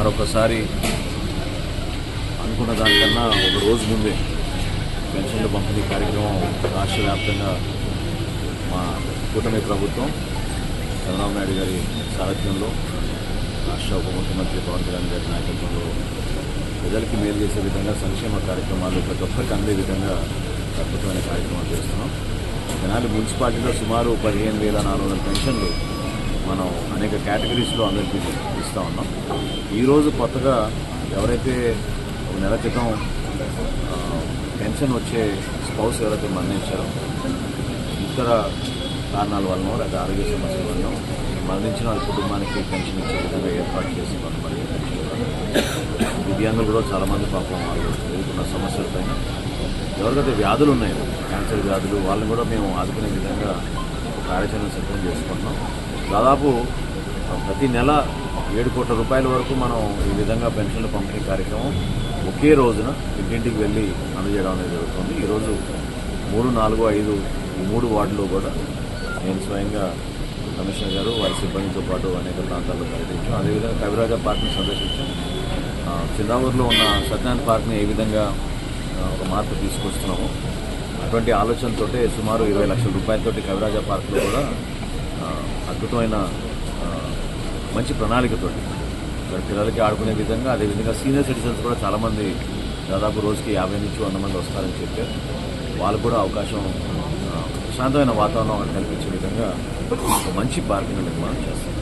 మరొకసారి అనుకున్న దానికన్నా ఒక రోజు ముందే పెన్షన్ల పంపిణీ కార్యక్రమం రాష్ట్ర వ్యాప్తంగా మా కూటమి ప్రభుత్వం చంద్రబాబు నాయుడు గారి సారథ్యంలో రాష్ట్ర ఉప ముఖ్యమంత్రి పవన్ కళ్యాణ్ గారి నాయకత్వంలో ప్రజలకి మేలు చేసే విధంగా సంక్షేమ కార్యక్రమాలు ప్రతి ఒక్కరికి అందే విధంగా అద్భుతమైన కార్యక్రమాలు చేస్తున్నాం. జనాలు మున్సిపాలిటీలో సుమారు పదిహేను వేల నాలుగు వందల పెన్షన్లు మనం అనేక కేటగిరీస్లో అందరికీ ఇస్తూ ఉన్నాం. ఈరోజు కొత్తగా ఎవరైతే ఒక నెల క్రితం పెన్షన్ వచ్చే స్పౌస్ ఎవరైతే మరణించారో ఇతర కారణాల వలన లేదా ఆరోగ్య సమస్యల వలన మరణించిన వాళ్ళ కుటుంబానికి పెన్షన్ ఇచ్చే విధంగా ఏర్పాటు చేసి మరి పెన్షన్ కూడా. దివ్యాంగులు కూడా చాలామంది పాపం వాళ్ళు ఎదుర్కొన్న సమస్యలపైన ఎవరికైతే వ్యాధులు ఉన్నాయో క్యాన్సర్ వ్యాధులు వాళ్ళని కూడా మేము ఆదుకునే విధంగా ఒక కార్యాచరణ సిద్ధం చేసుకుంటున్నాం దాదాపు ప్రతి నెల ఏడు కోట్ల రూపాయల వరకు మనం ఈ విధంగా పెన్షన్ల పంపిణీ కార్యక్రమం ఒకే రోజున ఇంటింటికి వెళ్ళి అందజేయడం అనేది జరుగుతుంది. ఈరోజు మూడు నాలుగు ఐదు ఈ మూడు వార్డులో కూడా నేను స్వయంగా కమిషనర్ గారు వారి సిబ్బందితో పాటు అనేక ప్రాంతాల్లో పర్యటించాం. అదేవిధంగా కవిరాజా పార్క్ని సందర్శించాం. చిన్నావూరులో ఉన్న సత్యనారాయణ పార్క్ని ఏ విధంగా ఒక మార్పు తీసుకొస్తున్నామో అటువంటి ఆలోచనతోటే సుమారు ఇరవై లక్షల రూపాయలతోటి కవిరాజా పార్క్లో కూడా అద్భుతమైన మంచి ప్రణాళికతోటి. ఇక్కడ పిల్లలకి ఆడుకునే విధంగా అదేవిధంగా సీనియర్ సిటిజన్స్ కూడా చాలామంది దాదాపు రోజుకి యాభై నుంచి వంద మంది వస్తారని చెప్పారు వాళ్ళకు కూడా అవకాశం ప్రశాంతమైన వాతావరణం కల్పించే విధంగా ఒక మంచి పార్కింగ్ నిర్మాణం చేస్తారు